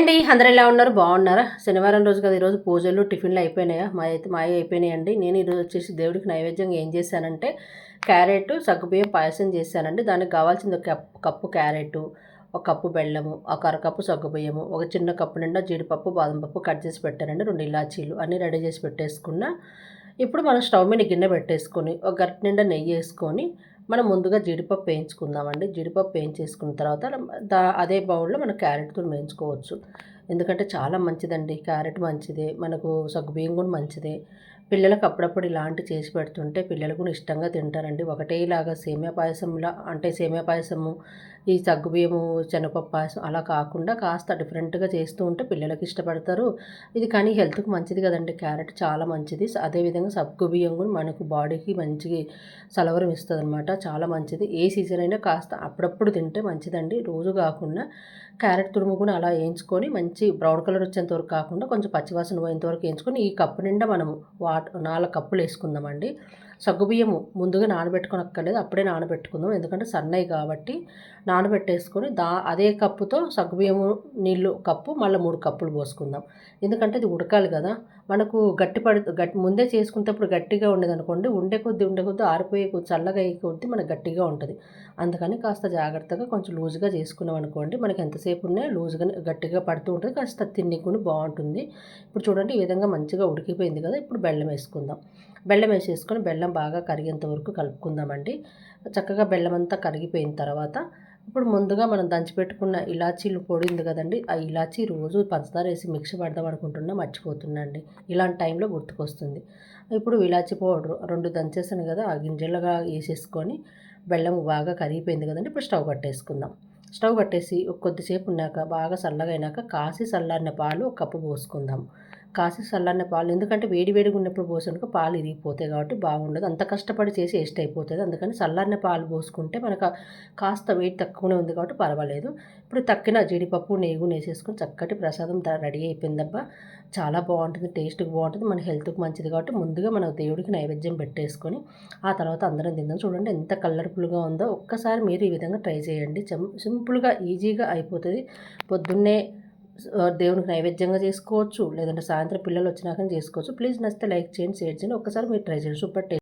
అండి అందరూ ఎలా ఉన్నారు? బాగున్నారా? శనివారం రోజు కదా ఈరోజు పూజలు టిఫిన్లు అయిపోయినాయా? మా అయితే మా అయిపోయినాయండి. నేను ఈరోజు వచ్చేసి దేవుడికి నైవేద్యంగా ఏం చేశానంటే క్యారెట్ సగ్గుబియ్యం పాయసం చేశానండి. దానికి కావాల్సింది ఒక కప్పు కప్పు క్యారెట్ ఒక కప్పు బెల్లము ఒక అరకప్పు సగ్గుబియ్యము ఒక చిన్న కప్పు నిండా జీడిపప్పు బాదం పప్పు కట్ చేసి పెట్టానండి. రెండు ఇలాచీలు అన్నీ రెడీ చేసి పెట్టేసుకున్నా. ఇప్పుడు మనం స్టవ్ మీద గిన్నె పెట్టేసుకొని ఒక గరిటె నిండా నెయ్యి వేసుకొని మనం ముందుగా జీడిపప్పు వేయించుకుందామండి. జీడిపప్పు వేయించేసుకున్న తర్వాత దా అదే బౌల్లో మనం క్యారెట్తో వేయించుకోవచ్చు. ఎందుకంటే చాలా మంచిదండి. క్యారెట్ మంచిదే మనకు సగ్గుబియ్యం కూడా మంచిదే. పిల్లలకు అప్పుడప్పుడు ఇలాంటి చేసి పెడుతుంటే పిల్లలు కూడా ఇష్టంగా తింటారండి. ఒకటేలాగా సేమియా పాయసంలా అంటే సేమియా పాయసము ఈ సగ్గుబియ్యము శనగపప్పు పాయసం అలా కాకుండా కాస్త డిఫరెంట్గా చేస్తూ ఉంటే పిల్లలకి ఇష్టపడతారు. ఇది కానీ హెల్త్కి మంచిది కదండి. క్యారెట్ చాలా మంచిది. అదేవిధంగా సగ్గుబియ్యం కూడా మనకు బాడీకి మంచి సలవరం ఇస్తుంది అనమాట చాలా మంచిది. ఏ సీజన్ అయినా కాస్త అప్పుడప్పుడు తింటే మంచిదండి. రోజు కాకుండా క్యారెట్ తురుము కూడా అలా వేయించుకొని మంచి బ్రౌన్ కలర్ వచ్చేంత వరకు కాకుండా కొంచెం పచ్చివాసన పోయేంత వరకు వేయించుకొని ఈ కప్పు నిండా మనము వాటర్ నాలుగు కప్పులు వేసుకుందామండి. సగ్గుబియ్యము ముందుగా నానబెట్టుకుని అక్కర్లేదు అప్పుడే నానబెట్టుకుందాం. ఎందుకంటే సన్నయి కాబట్టి నానబెట్టేసుకొని దా అదే కప్పుతో సగ్గుబియ్యము నీళ్ళు కప్పు మళ్ళీ మూడు కప్పులు పోసుకుందాం. ఎందుకంటే ఇది ఉడకాలి కదా. మనకు గట్టి పడి గట్టి ముందే చేసుకునేటప్పుడు గట్టిగా ఉండేది అనుకోండి ఉండే కొద్దీ ఉండే కొద్దీ ఆరిపోయే కొద్ది చల్లగా అయ్యే కొద్దీ మనకు గట్టిగా ఉంటుంది. అందుకని కాస్త జాగ్రత్తగా కొంచెం లూజ్గా చేసుకున్నాం అనుకోండి మనకి ఎంతసేపు ఉన్నా లూజ్గా గట్టిగా పడుతూ ఉంటుంది. కాస్త తిన్నికుని బాగుంటుంది. ఇప్పుడు చూడండి ఈ విధంగా మంచిగా ఉడికిపోయింది కదా. ఇప్పుడు బెల్లం వేసుకుందాం. బెల్లం వేసేసుకొని బెల్లం బాగా కరిగేంత వరకు కలుపుకుందామండి. చక్కగా బెల్లం అంతా కరిగిపోయిన తర్వాత ఇప్పుడు ముందుగా మనం దంచిపెట్టుకున్న ఇలాచీలు పొడింది కదండి ఆ ఇలాచీ రోజు పంచదార వేసి మిక్సీ పడదాం అనుకుంటున్నా మర్చిపోతున్నాండి ఇలాంటి టైంలో గుర్తుకొస్తుంది. ఇప్పుడు ఇలాచీ పౌడర్ రెండు దంచేసాను కదా ఆ గింజలుగా వేసేసుకొని బెల్లం బాగా కరిగిపోయింది కదండి ఇప్పుడు స్టవ్ కట్టేసుకుందాం స్టవ్ కట్టేసి కొద్దిసేపు ఉన్నాక బాగా చల్లగా అయినాక కాసి చల్లారిన పాలు ఒక కప్పు పోసుకుందాం. కాసి చల్లారిన పాలు. ఎందుకంటే వేడి వేడిగా ఉన్నప్పుడు పోసానుకో పాలు ఇరిగిపోతాయి కాబట్టి బాగుండదు. అంత కష్టపడి చేసి వేస్ట్ అయిపోతుంది. అందుకని చల్లారిన పాలు పోసుకుంటే మనకు కాస్త వెయిట్ తక్కువనే ఉంది కాబట్టి పర్వాలేదు. ఇప్పుడు తక్కిన జీడిపప్పు నెయ్యి వేసేసుకొని చక్కటి ప్రసాదం రెడీ అయిపోయిందబ్బా. చాలా బాగుంటుంది. టేస్ట్కి బాగుంటుంది. మన హెల్త్కి మంచిది కాబట్టి ముందుగా మనం దేవుడికి నైవేద్యం పెట్టేసుకొని ఆ తర్వాత అందరం తిందాం. చూడండి ఎంత కలర్ఫుల్గా ఉందో. ఒక్కసారి మీరు ఈ విధంగా ట్రై చేయండి. సింపుల్గా ఈజీగా అయిపోతుంది. పొద్దున్నే దేవునికి నైవేద్యంగా చేసుకోవచ్చు. లేదంటే సాయంత్రం పిల్లలు వచ్చినాక చేసుకోవచ్చు. ప్లీజ్ నచ్చితే లైక్ చేయండి షేర్ చేయండి. ఒక్కసారి మీరు ట్రై చేయండి. సూపర్